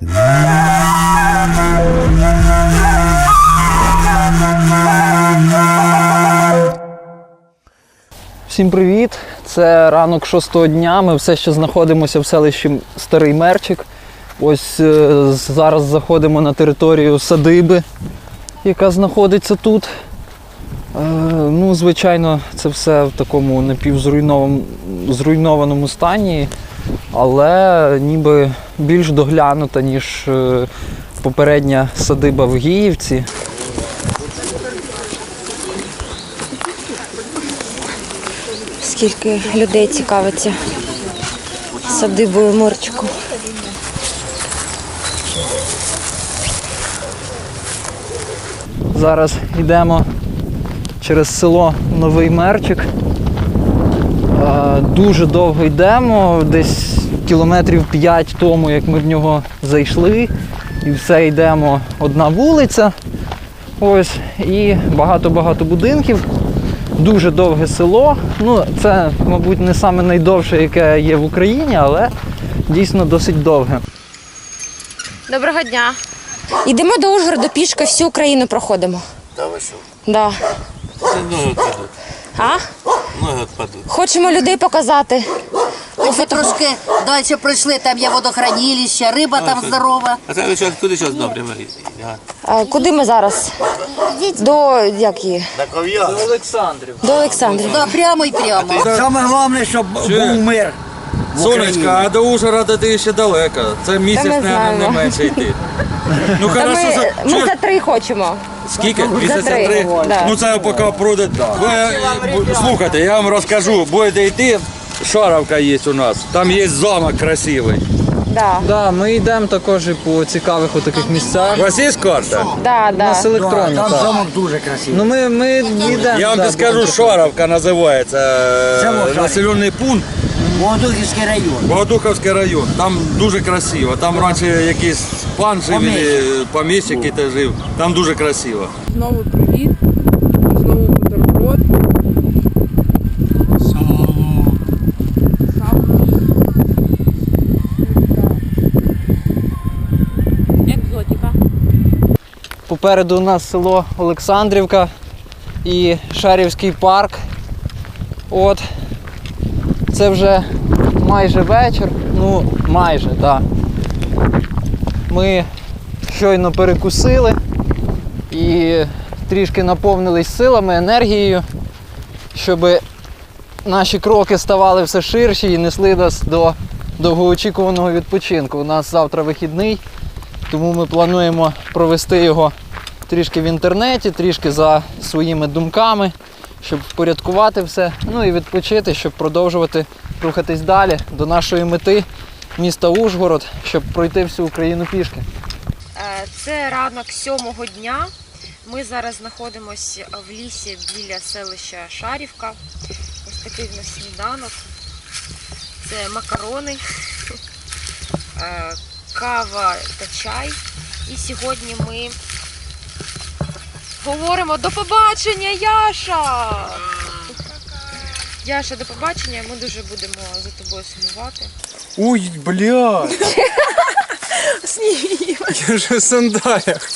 Всім привіт! Це ранок шостого дня. Ми все ще знаходимося в селищі Старий Мерчик. Ось е, зараз заходимо на територію садиби, яка знаходиться тут. Е, ну, звичайно, це все в такому напівзруйнованому зруйнованому стані, але ніби більш доглянута, ніж е, попередня садиба в Гіївці. Скільки людей цікавиться садибою Морчику. Зараз йдемо через село Новий Мерчик. Е, Дуже довго йдемо, десь кілометрів 5 тому, як ми в нього зайшли. І все йдемо одна вулиця. Ось, і багато-багато будинків. Дуже довге село. Ну, це, мабуть, не саме найдовше, яке є в Україні, але дійсно досить довге. Доброго дня. Йдемо до Ужгорода пішки, всю Україну проходимо. Да ви що? Да. Це ноги відпадуть. А? Ноги відпадуть. Хочемо людей показати. Ми трошки далі пройшли, там є водохранилище, риба там здорова. А це ви що, куди зараз добре? А, куди ми зараз? До як її? Олександрів. До Олександрів. Да, прямо і прямо. Саме головне, щоб був мир. Сонечка, а до Ужгорода ти ще далеко. Це місяць, Та не, не менше йти. Ну хорошо, ми, що- ми за три хочемо. скільки? Місяця три, три? да. Ну це поки пройде. Ви, слухайте, я вам розкажу, будете йти, Шаровка є у нас, там є замок красивий. Да. Да, ми йдемо також і по цікавих таких місцях. У вас є карта? Да, У да. нас електронна. Там так. замок дуже красивий. Ну ми, ми йдемо. Я вам да, скажу, будемо Шаровка називається. Е. Населений пункт, Богодухівський район. Богодуховський район. Там дуже красиво. Там раніше якийсь пан жив, Поміщик. якийсь жив. Там дуже красиво. Знову привіт, знову Попереду у нас село Олександрівка і Шарівський парк. От. Це вже майже вечір. Ну, майже, так. Ми щойно перекусили і трішки наповнились силами, енергією, щоб наші кроки ставали все ширші і несли нас до довгоочікуваного відпочинку. У нас завтра вихідний. Тому ми плануємо провести його трішки в інтернеті, трішки за своїми думками, щоб впорядкувати все, ну і відпочити, щоб продовжувати рухатись далі до нашої мети міста Ужгород, щоб пройти всю Україну пішки. Е, Це ранок сьомого дня. Ми зараз знаходимося в лісі біля селища Шарівка. Ось такий в нас сніданок. Це макарони, е, кава та чай. І сьогодні ми говоримо до побачення, Яша! Яша, до побачення. Ми дуже будемо за тобою сумувати. Ой, бля! Я ж в сандалях.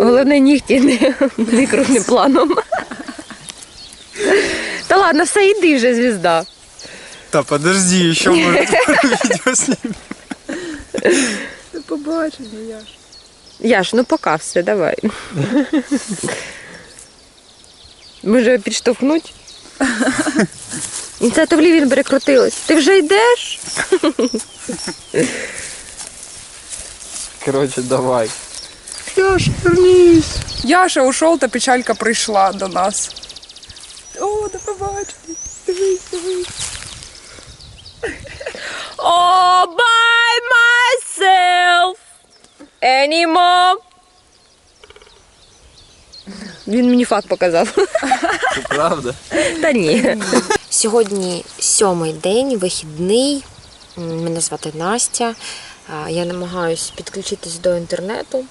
Головне нігті не, не крупним планом. Та ладно, все йди вже, звізда. Та подожди, еще может видео снимем. Яш, ну пока все, давай. Може підштовхнуть? Ініціативлі він перекрутилась. Ти вже йдеш? Коротше, давай. Яша ушов, та печалька прийшла до нас. О, до побачення. Дивись, дивись. All by myself anymore. Він мені факт показав. Правда? Та ні. Сьогодні сьомий день, вихідний. Мене звати Настя. Я намагаюся підключитись до інтернету,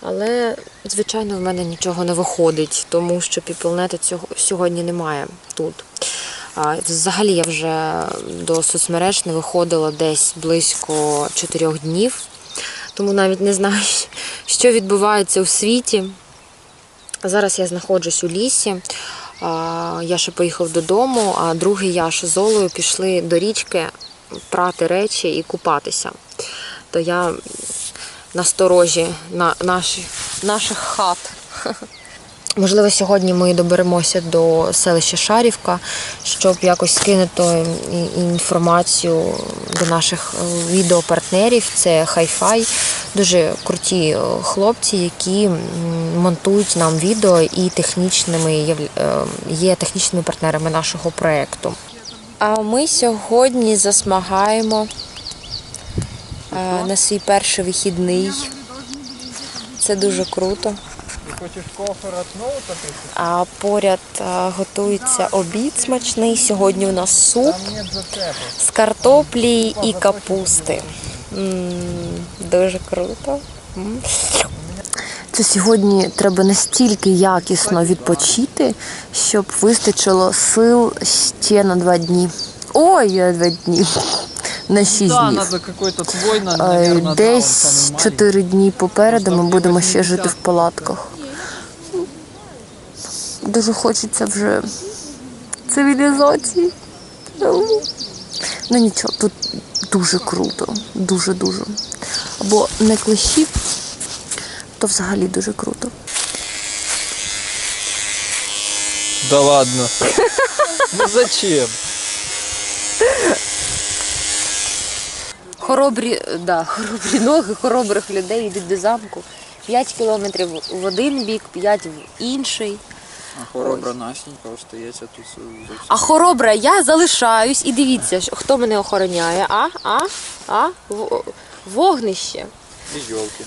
але, звичайно, в мене нічого не виходить, тому що піплнету цього сьогодні немає тут. Взагалі я вже до соцмереж не виходила десь близько чотирьох днів, тому навіть не знаю, що відбувається у світі. Зараз я знаходжусь у лісі. я Яша поїхав додому, а другий Яша з Олею пішли до річки прати речі і купатися. То я насторожі на наших хат. Можливо, сьогодні ми доберемося до селища Шарівка, щоб якось скинути інформацію до наших е, відеопартнерів. Це Hi-Fi, дуже круті е, хлопці, які монтують нам відео і технічними е, є технічними партнерами нашого проєкту. А ми сьогодні засмагаємо е, на свій перший вихідний. Це дуже круто. Хочеш кофе знову такий? А поряд готується обід смачний. Сьогодні у нас суп з картоплі і капусти. М, Дуже круто. Це сьогодні треба настільки якісно відпочити, щоб вистачило сил ще на два дні. Ой, на два дні. На шість Да, днів. твой, Е, наверное, Десь чотири дні попереду ми будемо ще жити в палатках. Дуже хочеться вже цивілізації. Ну нічого, тут дуже круто. Дуже-дуже. Або не клещів, то взагалі дуже круто. Да ладно. Ну зачем? Хоробрі, да, хоробрі ноги, хоробрих людей йдуть до замку. П'ять кілометрів в один бік, п'ять в інший. Хоробра Настенька остається тут зовсім. А хоробра, я залишаюсь і дивіться, хто мене охороняє. А? А? А? В- Вогнище.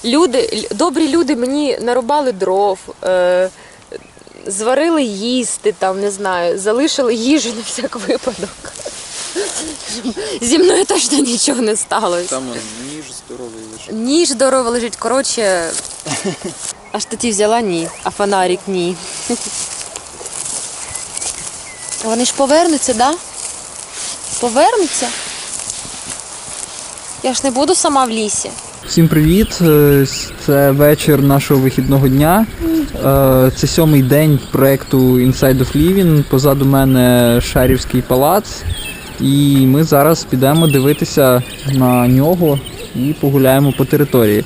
Люди, л- добрі люди мені нарубали дров, е, зварили їсти, там, не знаю, залишили їжу на всяк випадок. Зі мною точно нічого не сталося. Там ніж здоровий лише. Ніж здорово лежить, коротше. А штатів взяла ні, а фонарик ні. Вони ж повернуться, да? Повернуться? Я ж не буду сама в лісі. Всім привіт! Е, Це вечір нашого вихідного дня. Е, Це сьомий день проекту Inside of Living. Позаду мене Шарівський палац. І ми зараз підемо дивитися на нього і погуляємо по території.